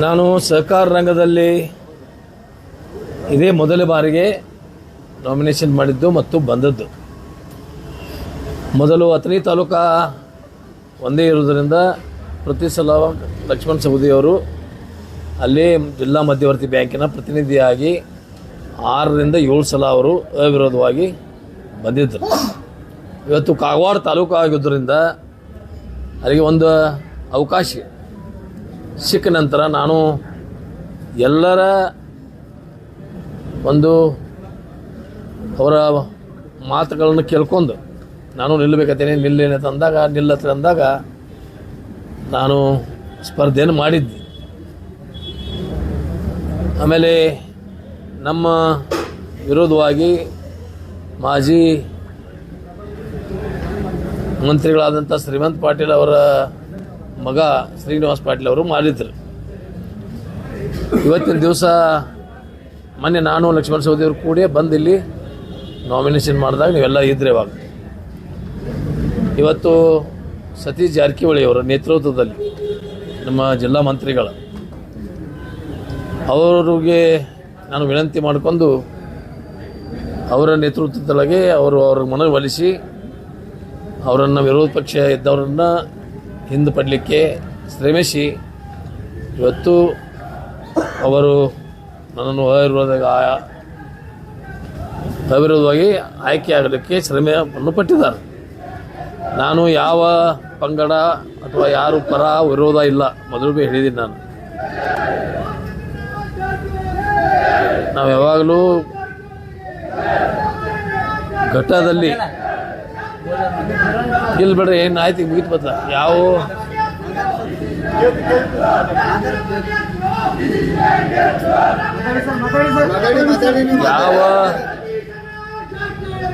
ನಾನು ಸಹಕಾರ ರಂಗದಲ್ಲಿ ಇದೇ ಮೊದಲ ಬಾರಿಗೆ ನಾಮಿನೇಷನ್ ಮಾಡಿದ್ದು ಮತ್ತು ಬಂದದ್ದು. ಮೊದಲು ಅಥಣಿ ತಾಲೂಕಾ ಒಂದೇ ಇರುವುದರಿಂದ ಪ್ರತಿ ಸಲ ಲಕ್ಷ್ಮಣ್ ಸವದಿಯವರು ಅಲ್ಲಿ ಜಿಲ್ಲಾ ಮಧ್ಯವರ್ತಿ ಬ್ಯಾಂಕಿನ ಪ್ರತಿನಿಧಿಯಾಗಿ ಆರರಿಂದ ಏಳು ಸಲ ಅವರು ಅವಿರೋಧವಾಗಿ ಬಂದಿದ್ದರು. ಇವತ್ತು ಕಾಗವಾಡ ತಾಲೂಕು ಆಗಿದ್ದರಿಂದ ಅಲ್ಲಿಗೆ ಒಂದು ಅವಕಾಶ ಸಿಕ್ಕ ನಂತರ ನಾನು ಎಲ್ಲರ ಒಂದು ಅವರ ಮಾತುಗಳನ್ನು ಕೇಳ್ಕೊಂಡು ನಾನು ನಿಲ್ಲಬೇಕತ್ತೇನೆ ನಿಲ್ಲೇನೆ ಅಂತ ಅಂದಾಗ ಅಂದಾಗ ನಾನು ಸ್ಪರ್ಧೆಯನ್ನು ಮಾಡಿದ್ದೆ. ಆಮೇಲೆ ನಮ್ಮ ವಿರೋಧವಾಗಿ ಮಾಜಿ ಮಂತ್ರಿಗಳಾದಂಥ ಶ್ರೀಮಂತ್ ಪಾಟೀಲ್ ಅವರ ಮಗ ಶ್ರೀನಿವಾಸ್ ಪಾಟೀಲ್ ಅವರು ಮಾಡಿದ್ರು. ಇವತ್ತಿನ ದಿವಸ ಮೊನ್ನೆ ನಾನು ಲಕ್ಷ್ಮಣ ಸವದಿ ಅವರು ಕೂಡಿ ಬಂದು ಇಲ್ಲಿ ನಾಮಿನೇಷನ್ ಮಾಡಿದಾಗ ನೀವೆಲ್ಲ ಇದ್ರೆ ಇವಾಗ. ಇವತ್ತು ಸತೀಶ್ ಜಾರಕಿಹೊಳಿ ಅವರ ನೇತೃತ್ವದಲ್ಲಿ ನಮ್ಮ ಜಿಲ್ಲಾ ಮಂತ್ರಿಗಳ ಅವರಿಗೆ ನಾನು ವಿನಂತಿ ಮಾಡಿಕೊಂಡು ಅವರ ನೇತೃತ್ವದೊಳಗೆ ಅವರು ಅವ್ರ ಮನವೊಲಿಸಿ ಅವರನ್ನು ವಿರೋಧ ಪಕ್ಷ ಇದ್ದವರನ್ನು ಹಿಂದೆ ಪಡಲಿಕ್ಕೆ ಶ್ರಮಿಸಿ ಇವತ್ತು ಅವರು ನನ್ನನ್ನು ಅವಿರೋಧ ಅವಿರೋಧವಾಗಿ ಆಯ್ಕೆಯಾಗಲಿಕ್ಕೆ ಶ್ರಮವನ್ನು ಪಟ್ಟಿದ್ದಾರೆ. ನಾನು ಯಾವ ಪಂಗಡ ಅಥವಾ ಯಾರು ಪರ ವಿರೋಧ ಇಲ್ಲ ಮೊದಲು ಹೇಳಿದ್ದೀನಿ ನಾನು. ನಾವು ಯಾವಾಗಲೂ ಘಟ್ಟದಲ್ಲಿ ಇಲ್ಲಿ ಬಿಡ್ರಿ ಏನು ಆಯ್ತು? ಮುಗಿತು ಬತ್ತ ಯಾವ? ಯಾವ?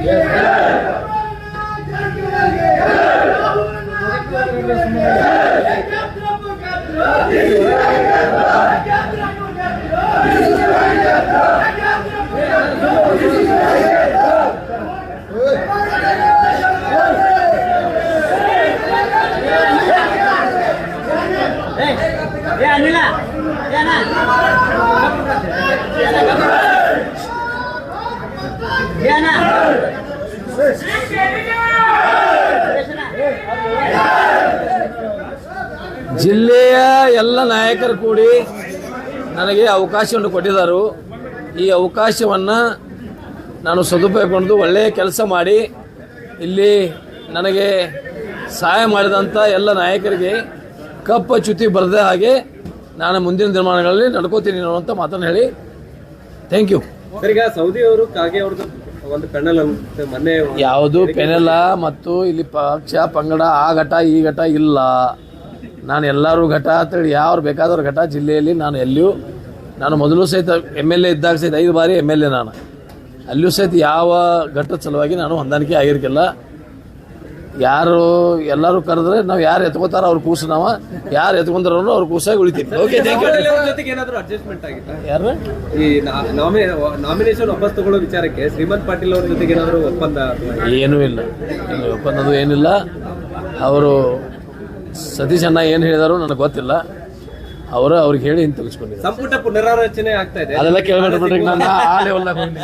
ಏ ಅನಿಲ ಏನ ಏನ ಜಿಲ್ಲೆಯ ಎಲ್ಲ ನಾಯಕರು ಕೂಡಿ ನನಗೆ ಅವಕಾಶವನ್ನು ಕೊಟ್ಟಿದ್ದಾರೆ. ಈ ಅವಕಾಶವನ್ನು ನಾನು ಸದುಪಯೋಗಿಕೊಂಡು ಒಳ್ಳೆಯ ಕೆಲಸ ಮಾಡಿ ಇಲ್ಲಿ ನನಗೆ ಸಹಾಯ ಮಾಡಿದಂಥ ಎಲ್ಲ ನಾಯಕರಿಗೆ ಕಪ್ಪ ಚ್ಯುತಿ ಬರದೇ ಹಾಗೆ ನಾನು ಮುಂದಿನ ದಿನಮಾನಗಳಲ್ಲಿ ನಡ್ಕೋತೀನಿ ಅನ್ನುವಂಥ ಮಾತನ್ನು ಹೇಳಿ. ಥ್ಯಾಂಕ್ ಯು ಸರಿಗ ಸೌದಿ ಅವರು ಕಾಗೆ ಅವ್ರದ್ದು ಒಂದು ಪೆನಲ್ ಅಂತ ಮೊನ್ನೆ ಯಾವುದು ಪೆನಲ ಮತ್ತು ಇಲ್ಲಿ ಪಕ್ಷ ಪಂಗಡ ಆ ಘಟ ಈ ಘಟ ಇಲ್ಲ. ನಾನು ಎಲ್ಲರೂ ಘಟ ಅಂತೇಳಿ ಯಾರು ಬೇಕಾದವ್ರ ಘಟ ಜಿಲ್ಲೆಯಲ್ಲಿ ನಾನು ಎಲ್ಲಿಯೂ ನಾನು ಮೊದಲು ಸಹಿತ ಎಂ ಎಲ್ ಎ ಇದ್ದಾಗ ಸಹಿತ ಐದು ಬಾರಿ ಎಂ ಎಲ್ ಎ ನಾನು. ಅಲ್ಲಿಯೂ ಸಹಿತ ಯಾವ ಘಟ್ಟದ ಸಲುವಾಗಿ ನಾನು ಹೊಂದಾಣಿಕೆ ಆಗಿರ್ಕಿಲ್ಲ ಯಾರು ಎಲ್ಲರೂ ಕರೆದ್ರೆ ನಾವು ಯಾರು ಎತ್ಕೋತಾರ ಅವ್ರ ಕೂಸು ನಾವ. ಯಾರು ಎತ್ಕೊಂತಾರೋ ಅವ್ರ ಕೂಸಾಗಿ ಉಳಿತೀವಿ. ಓಕೆ ಥ್ಯಾಂಕ್ ಯು ಅವ್ರ ಜೊತೆಗೆ ಏನಾದ್ರು ಅಡ್ಜಸ್ಟ್ಮೆಂಟ್ ಆಗಿತ್ತಾ? ಯಾರು ಈ ನಾಮಿನೇಷನ್ ವಾಪಸ್ ತಗೊಳ್ಳೋ ವಿಚಾರಕ್ಕೆ ಶ್ರೀಮಂತ್ ಪಾಟೀಲ್ ಅವ್ರ ಜೊತೆಗೆ ಏನಾದರೂ ಒಪ್ಪಂದ ಏನೂ ಇಲ್ಲ. ಒಪ್ಪಂದದು ಏನಿಲ್ಲ. ಅವರು ಸತೀಶ್ ಅಣ್ಣ ಏನು ಹೇಳಿದಾರೋ ನನಗೆ ಗೊತ್ತಿಲ್ಲ. ಅವರು ಅವ್ರಿಗೆ ಹೇಳಿ ಹಿಂಗೆ ತಿಳಿಸ್ಕೊಂಡಿದ್ದಾರೆ ಸಂಪುಟ ಪುನರಾರಚನೆ ಆಗ್ತಾ ಇದೆ. ಅದೆಲ್ಲ ಕೇಳ್ಬೇಡ್ರಿ ನಾನು ಆ ಲೆವೆಲ್ನಾಗ ಹೋಗಿ